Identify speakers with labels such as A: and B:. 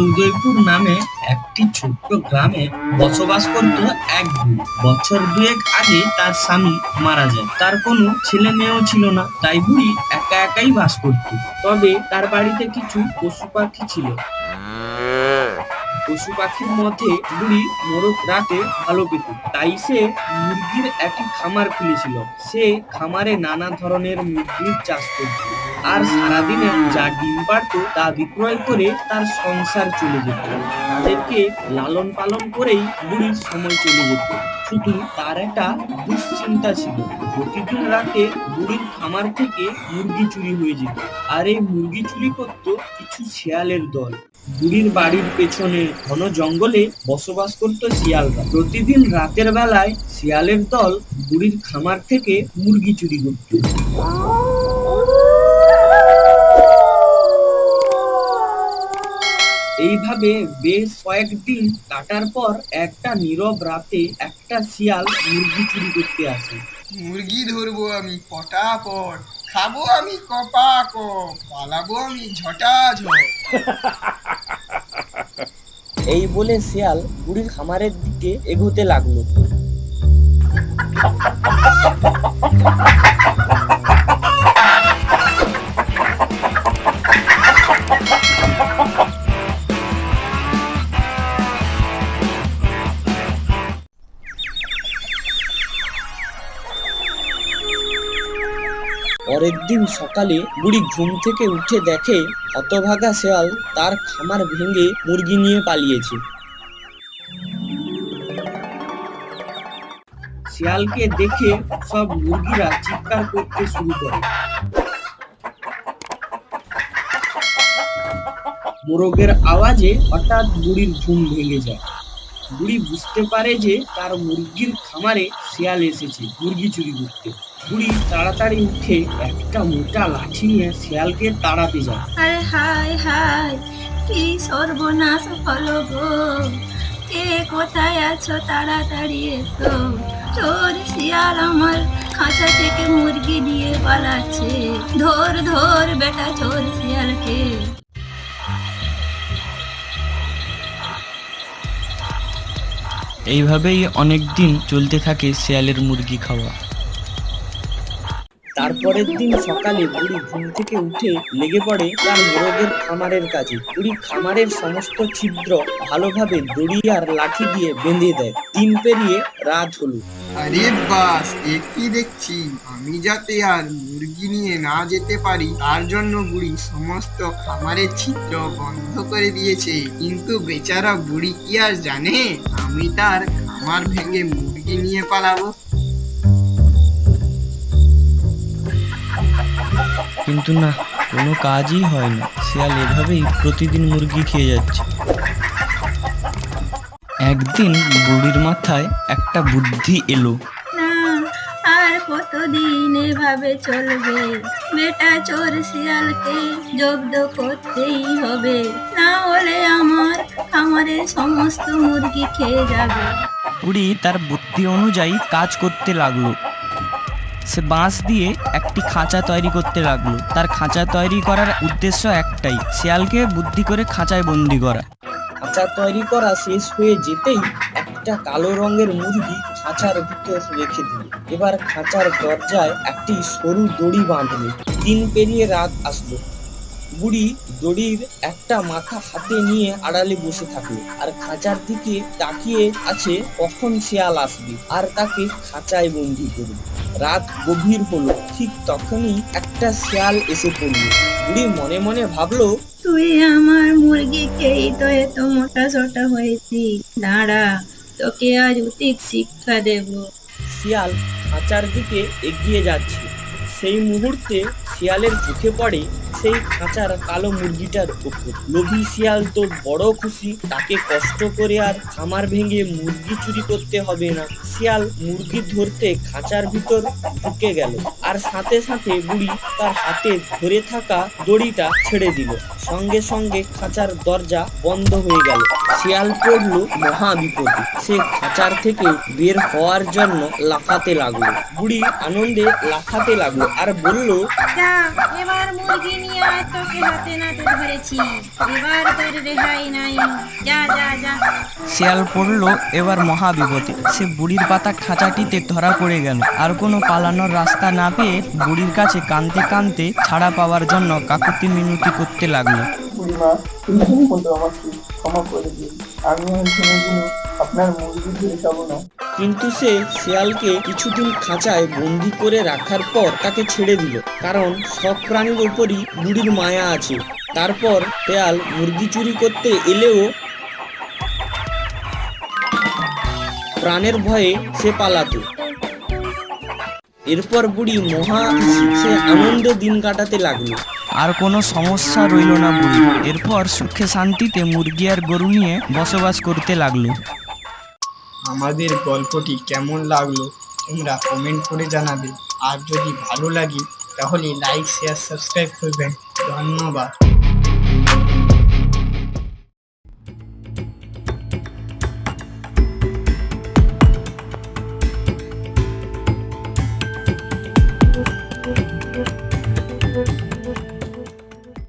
A: উদয়পুর নামে একটি ছোট্ট গ্রামে বসবাস করত এক বছর দুয়েক আগে তার স্বামী মারা যায়। তার কোনো ছেলে মেয়েও ছিল না, তাই বুড়ি একা একাই বাস করত। তবে তার বাড়িতে কিছু পশু পাখি ছিল। পশু পাখির মধ্যে বুড়ি মোরগ রাতে ভালো পেত। তাই সে মুরগির একটি খামার খুলেছিল। সে খামারে নানা ধরনের মুরগির চাষ করত। আর সারাদিনে যা ডিম পারত তা বিক্রয় করে তার সংসার চলে যেত। তাদেরকে লালন পালন করেই বুড়ির সময় চলে যেত। শুধু তার একটা দুশ্চিন্তা ছিল। প্রতিদিন রাতে বুড়ির খামার থেকে মুরগি চুরি হয়ে যেত। আর এই মুরগি চুরি করত কিছু শেয়ালের দল। বুড়ির বাড়ির পেছনে ঘন জঙ্গলে বসবাস করত শিয়ালরা। প্রতিদিন রাতের বেলায় শিয়ালের দল বুড়ির খামার থেকে মুরগি চুরি করত। এইভাবে বেশ কয়েকদিন কাটার পর একটা নীরব রাতে একটা শিয়াল মুরগি চুরি করতে আসে।
B: মুরগি ধরবো আমি পটাপট, খাব আমি কপাক পালাবো আমি ঝটাঝট।
A: এই বলে শিয়াল বুড়ির খামারের দিকে এগোতে লাগল। পরের দিন সকালে বুড়ি ঘুম থেকে উঠে দেখে হতভাগা শেয়াল তার খামার ভেঙে মুরগি নিয়ে পালিয়েছে। শিয়ালকে দেখে সব মুরগিরা চিৎকার করতে শুরু করে। মোরগের আওয়াজে হঠাৎ বুড়ির ঘুম ভেঙে যায়। বুড়ি বুঝতে পারে যে তার মুরগির খামারে শিয়াল এসেছে মুরগি চুরি করতে। বুড়ি তাড়াতাড়ি উঠে একটা মোটা লাঠি নিয়ে শিয়ালকে তাড়াতে যায়।
C: আরে হায় হায় কি সর্বনাশ হলো গো। কে কোথায় আছো? তাড়াতাড়ি এসো। চোর শিয়াল আমার খাঁচা থেকে মুরগি দিয়ে পালাচ্ছে। ধর ধর বেটা চোর শিয়ালকে।
D: এইভাবেই অনেক দিন চলতে থাকে শিয়ালের মুরগি খাওয়া।
A: তারপরের দিন সকালে বুড়ি ঘুম থেকে উঠে লেগে পড়ে তার মোরগের খামারের কাজে। বুড়ি খামারের সমস্ত ছিদ্র ভালোভাবে দড়ি আর লাঠি দিয়ে বেঁধে দেয়। দিন পেরিয়ে রাত হলো।
B: আরে বাস একই দেখছি? আমি যাতে আর মুরগি নিয়ে না যেতে পারি, তার জন্য বুড়ি সমস্ত খামারের ছিদ্র বন্ধ করে দিয়েছে। কিন্তু বেচারা বুড়ি কি আর জানে? আমি তার খামার ভেঙে মুরগি নিয়ে পালাবো।
D: কিন্তু না কোনো কাজই হয় না শিয়াল এভাবেই প্রতিদিন মুরগি খেয়ে যাচ্ছে। একদিন বুড়ির মাথায় একটা বুদ্ধি এলো।
C: না আর কতদিন এভাবে চলবে? বেটা চোর শিয়ালকে জব্দ করতেই হবে। না হলে আমার খামারের সমস্ত মুরগি খেয়ে যাবে।
D: বুড়ি তার বুদ্ধি অনুযায়ী কাজ করতে লাগল। সে বাঁশ দিয়ে একটি খাঁচা তৈরি করতে লাগল। তার খাঁচা তৈরি করার উদ্দেশ্য একটাই, শিয়ালকে বুদ্ধি করে খাঁচায় বন্দি করা।
A: খাঁচা তৈরি করা শেষ হয়ে যেতেই একটা কালো রঙের মুরগি খাঁচার ভিতর রেখে দিল। এবার খাঁচার দরজায় একটি সরু দড়ি বাঁধলো। দিন পেরিয়ে রাত আসলো। বুড়ি দড়ির একটা মাথা হাতে নিয়ে আড়ালে বসে থাকল। আর খাঁচার দিকে তাকিয়ে আছে কখন শিয়াল আসবে। আর তাকে খাঁচায় বন্দি করবে। রাত গভীর হলো। ঠিক তখনই একটা শিয়াল এসে পড়ল। বুড়ি মনে মনে ভাবলো
C: তুই আমার মুরগি খেয়েই তো এত মোটা সোটা হয়েছি দাঁড়া তোকে আজ উচিত শিক্ষা দেব।
A: শিয়াল খাঁচার দিকে এগিয়ে যাচ্ছে। সেই মুহূর্তে শিয়ালের চোখে পড়ে সেই খাঁচার কালো মুরগিটার উপর। লোভী শিয়াল তো বড় খুশি, তাকে কষ্ট করে আর খামার ভেঙে মুরগি চুরি করতে হবে না। শিয়াল মুরগি ধরতে খাঁচার ভিতর ঢুকে গেল, আর সাথে সাথে বুড়ি তার হাতে ধরে থাকা দড়িটা ছেড়ে দিল। সঙ্গে সঙ্গে খাঁচার দরজা বন্ধ হয়ে গেল। শিয়াল পড়ল মহা বিপদে। সে খাঁচার থেকে বের হওয়ার জন্য লাফাতে লাগল। বুড়ি আনন্দে লাফাতে লাগল আর বলল
C: এবার মুরগি নিয়ে তোকে হাতে নাতে ধরেছি। এবার তোর রেহাই নাই। যা যা যা।
D: শিয়াল পড়ল এবার মহা বিপদে। সে বুড়ির পাতা খাঁচাটিতে ধরা পড়ে গেল। আর কোনো পালানোর রাস্তা না পেয়ে বুড়ির কাছে কানতে কানতে ছাড়া পাওয়ার জন্য কাকুতি মিনতি করতে লাগল।
E: ক্ষমা করে দিন আমি আপনার মুরগি না।
A: কিন্তু সে শিয়ালকে কিছুদিন খাঁচায় বন্দি করে রাখার পর তাকে ছেড়ে দিল। কারণ সব প্রাণীর উপরই বুড়ির মায়া আছে। তারপর শেয়াল মুরগি চুরি করতে এলেও প্রাণের ভয়ে সে পালাতো। এরপর বুড়ি মহা সে আনন্দে দিন কাটাতে লাগল।
D: আর কোনো সমস্যা রইল না বুড়ি এরপর সুখে শান্তিতে মুরগি আর গরু নিয়ে বসবাস করতে লাগল।
B: আমাদের গল্পটি কেমন লাগল তোমরা কমেন্ট করে জানাবে। আর যদি ভালো লাগে, তাহলে লাইক শেয়ার সাবস্ক্রাইব করবেন। ধন্যবাদ।